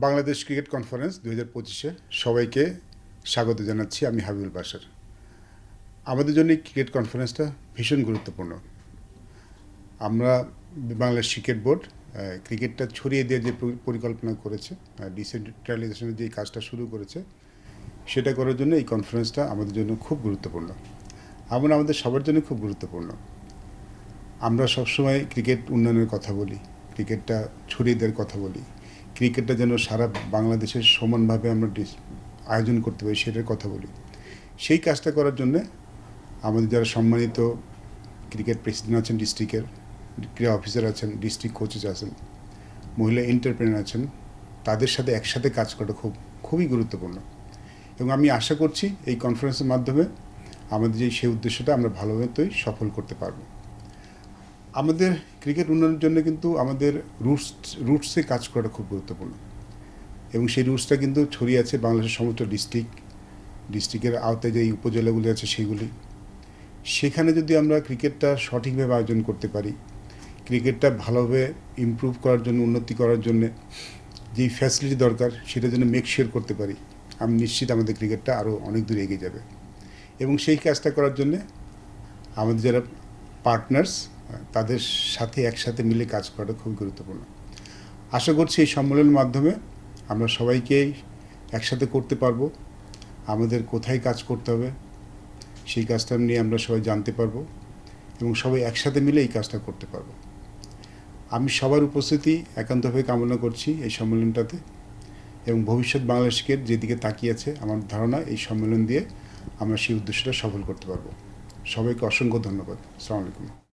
Bangladesh cricket conference দু হাজার পঁচিশে সবাইকে স্বাগত জানাচ্ছি আমি হাবিবুল বাসার আমাদের জন্য ক্রিকেট কনফারেন্সটা ভীষণ গুরুত্বপূর্ণ। আমরা বাংলাদেশ ক্রিকেট বোর্ড ক্রিকেটটা ছড়িয়ে দিয়ে যে পরি- পরিকল্পনা করেছে ডিসেন্ট্রালাইজেশনের যে কাজটা শুরু করেছে, সেটা করার জন্য এই কনফারেন্সটা আমাদের জন্য খুব গুরুত্বপূর্ণ। এমন আমাদের সবার জন্য খুব গুরুত্বপূর্ণ। আমরা সবসময় ক্রিকেট উন্নয়নের কথা বলি, ক্রিকেটটা ছড়িয়ে দেওয়ার কথা বলি। ক্রিকেটটা যেন সারা বাংলাদেশের সমানভাবে আমরা আয়োজন করতে পারি, সেটার কথা বলি। সেই কাজটা করার জন্যে আমাদের যারা সম্মানিত ক্রিকেট প্রেসিডেন্ট আছেন, ডিস্ট্রিক্টের ক্রীড়া অফিসার আছেন, ডিস্ট্রিক্ট কোচেস আছেন, মহিলা এন্টারপ্রেনার আছেন, তাদের সাথে একসাথে কাজ করাটা খুব, খুবই গুরুত্বপূর্ণ। এবং আমি আশা করছি এই কনফারেন্সের মাধ্যমে আমাদের যে, সেই উদ্দেশ্যটা আমরা ভালোমতোই সফল করতে পারব। আমাদের ক্রিকেট উন্নয়নের জন্য কিন্তু আমাদের রুটস, রুটসে কাজ করাটা খুব গুরুত্বপূর্ণ। এবং সেই রুটসটা কিন্তু ছড়িয়ে আছে বাংলাদেশের সমস্ত ডিস্ট্রিক্ট, ডিস্ট্রিক্টের আওতায় যে উপজেলাগুলি আছে সেগুলি। সেখানে যদি আমরা ক্রিকেটটা সঠিকভাবে আয়োজন করতে পারি, ক্রিকেটটা ভালোভাবে ইমপ্রুভ করার জন্য, উন্নতি করার জন্য, যেই ফ্যাসিলিটি দরকার সেটা যেন মেক শিওর করতে পারি, আমি নিশ্চিত আমাদের ক্রিকেটটা আরও অনেক দূর এগিয়ে যাবে। এবং সেই কাজটা করার জন্যে আমাদের যারা পার্টনার্স তাদের সাথে একসাথে মিলে কাজ করাটা খুব গুরুত্বপূর্ণ। আশা করছি এই সম্মেলনের মাধ্যমে আমরা সবাইকে একসাথে করতে পারব, আমাদের কোথায় কাজ করতে হবে, সেই কাজটা নিয়ে আমরা সবাই জানতে পারব এবং সবাই একসাথে মিলে এই কাজটা করতে পারব। আমি সবার উপস্থিতি একান্তভাবে কামনা করছি এই সম্মেলনটাতে এবং ভবিষ্যৎ বাংলাদেশকে যেদিকে তাকিয়ে আছে আমার ধারণা এই সম্মেলন দিয়ে আমরা সেই উদ্দেশ্যটা সফল করতে পারব। সবাইকে অসংখ্য ধন্যবাদ। আসসালামু আলাইকুম